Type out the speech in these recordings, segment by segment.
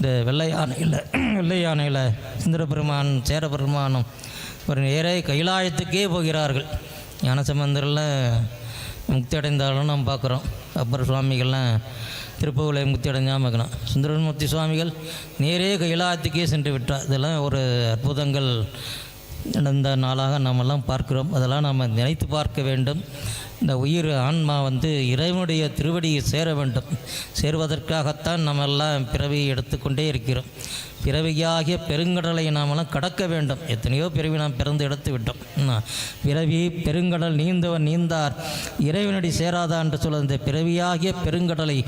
இந்த வெள்ளை யானையில் வெள்ளை யானையில் சுந்தரபெருமான் சேரபெருமானும் ஒரு நேரே கைலாயத்துக்கே போகிறார்கள். ஞானசம்பந்தரில் முக்தி அடைந்தாலும் நாம் பார்க்குறோம். அப்பர் சுவாமிகள்லாம் திருப்பூரில் முக்தி அடைஞ்சாமல் இருக்கணும் சுந்தரமூர்த்தி சுவாமிகள் நேரே கைலாயத்துக்கே சென்று விட்டார். இதெல்லாம் ஒரு அற்புதங்கள் நடந்த நாளாக நாமெல்லாம் பார்க்கிறோம். அதெல்லாம் நாம் நினைத்து பார்க்க வேண்டும். இந்த உயிர் ஆன்மா வந்து இறைவனுடைய திருவடியை சேர வேண்டும். சேருவதற்காகத்தான் நம்ம எல்லாம் பிறவி எடுத்துக்கொண்டே இருக்கிறோம். பிறவியாகிய பெருங்கடலை நாமெல்லாம் கடக்க வேண்டும். எத்தனையோ பிறவி நாம் பிறந்து எடுத்து விட்டோம். பிறவி பெருங்கடல் நீந்தவன் நீந்தார். இறைவனடி சேராதா என்று சொல்ல இந்த பிறவியாகிய பெருங்கடலை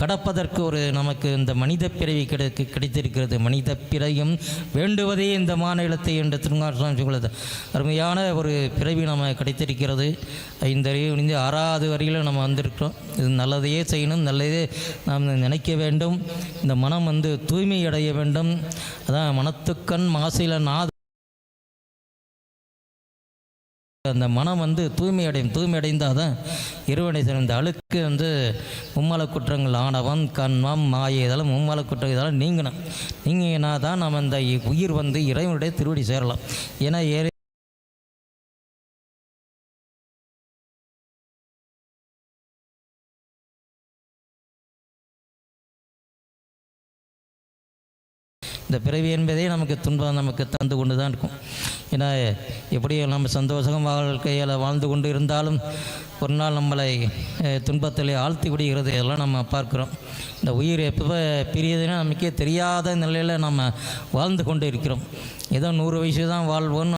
கடப்பதற்கு ஒரு நமக்கு இந்த மனித பிறவி கிடைக்கு கிடைத்திருக்கிறது. மனித பிறையும் வேண்டுவதே இந்த மாநிலத்தை என்று திருங்கார் சொல்லுது. அருமையான ஒரு பிறவி நம்ம கிடைத்திருக்கிறது. ஐந்தறிவு முடிஞ்சு ஆறாவது வரையிலும் நம்ம வந்திருக்கிறோம். இது நல்லதையே செய்யணும். நல்லதே நாம் நினைக்க வேண்டும். இந்த மனம் வந்து தூய்மை அடைய வேண்டும். அதான் மனத்துக்கண் மாசில நாத அந்த மனம் வந்து தூய்மை அடையும் தூய்மை அடைந்தால் தான் இறைவனை சேர்ந்த அழுக்கு வந்து மும்மல குற்றங்கள் ஆணவம் கண்மம் மாயை இதெல்லாம் மும்மல குற்றம் இதெல்லாம் நீங்கணும் நீங்கினா தான் நம்ம இந்த உயிர் வந்து இறைவனுடைய திருவடி சேரலாம். ஏன்னா ஏறி இந்த பிறவி என்பதே நமக்கு துன்பம் நமக்கு தந்து கொண்டு தான் இருக்கும். ஏன்னா எப்படி நம்ம சந்தோஷம் வாழ்க்கையில் வாழ்ந்து கொண்டு இருந்தாலும் ஒரு நாள் நம்மளை துன்பத்தில் ஆழ்த்தி விடுகிறது இதெல்லாம் நம்ம பார்க்குறோம். இந்த உயிர் எப்போ பிரியதுன்னா நமக்கே தெரியாத நிலையில் நம்ம வாழ்ந்து கொண்டு இருக்கிறோம். ஏதோ நூறு வயசு தான் வாழ்வோன்னு